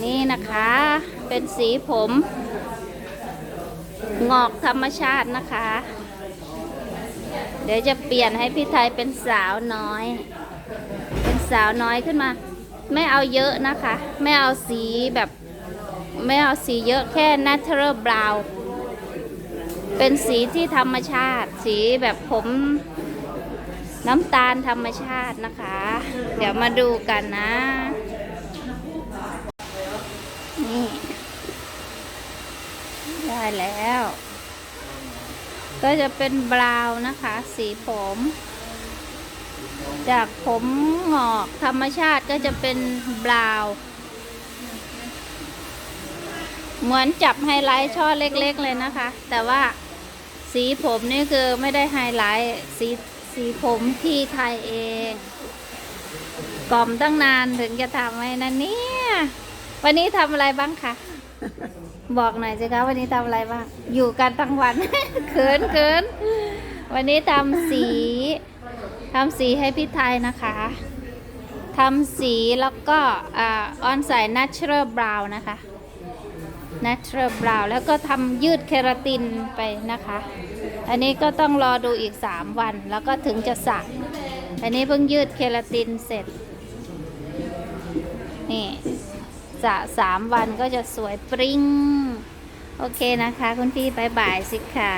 นี่นะคะ เป็นสีผมงอกธรรมชาตินะคะ เดี๋ยวจะเปลี่ยนให้พี่ไทยเป็นสาวน้อย เป็นสาวน้อยขึ้นมา ไม่เอาเยอะนะคะ ไม่เอาสีแบบ ไม่เอาสีเยอะแค่ natural brown เป็นสีที่ธรรมชาติ สีแบบผมน้ำตาลธรรมชาตินะคะ เดี๋ยวมาดูกันนะ นี่ ได้แล้ว ก็จะเป็นบราวน์นะคะ สีผม จากผมหงอกธรรมชาติก็จะเป็นบราวน์เหมือนจับไฮไลท์ช่อเล็กๆเลยนะคะ แต่ว่าสีผมนี่คือไม่ได้ไฮไลท์สีสีผมที่ไทยเองกล่อมตั้งนานถึงจะทำให้นะเนี่ย วันนี้ทำอะไรบ้างคะ บอกหน่อยสิคะวันนี้ทำอะไรบ้าง อยู่กันทั้งวัน เขินเขินวันนี้ทำสีทำสีให้พี่ไทยนะคะทำสีแล้วก็อ่าออนใส่ natural brown นะคะ natural brown แล้วก็ทำยืดเคราตินไปนะคะ อันนี้ก็ต้องรอดูอีก 3 วัน แล้วก็ถึงจะสระอันนี้เพิ่งยืดเคราตินเสร็จ นี่ จะสามวันก็จะสวยปริ้งโอเคนะคะ คุณพี่บายบายสิค่ะ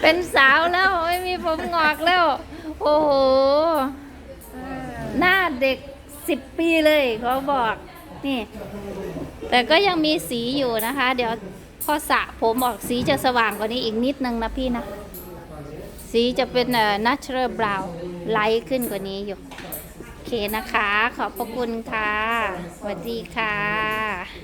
เป็นสาวแล้วไม่มีผมงอกแล้ว โอ้โห หน้าเด็กสิบปีเลยเขาบอกนี่ แต่ก็ยังมีสีอยู่นะคะ เดี๋ยวพอสระผมออกสีจะสว่างกว่านี้อีกนิดนึงนะพี่นะ สีจะเป็นเอ่อ natural brown ไลท์ขึ้นกว่านี้อยู่ โอเคนะคะ ขอบพระคุณค่ะสวัสดีค่ะ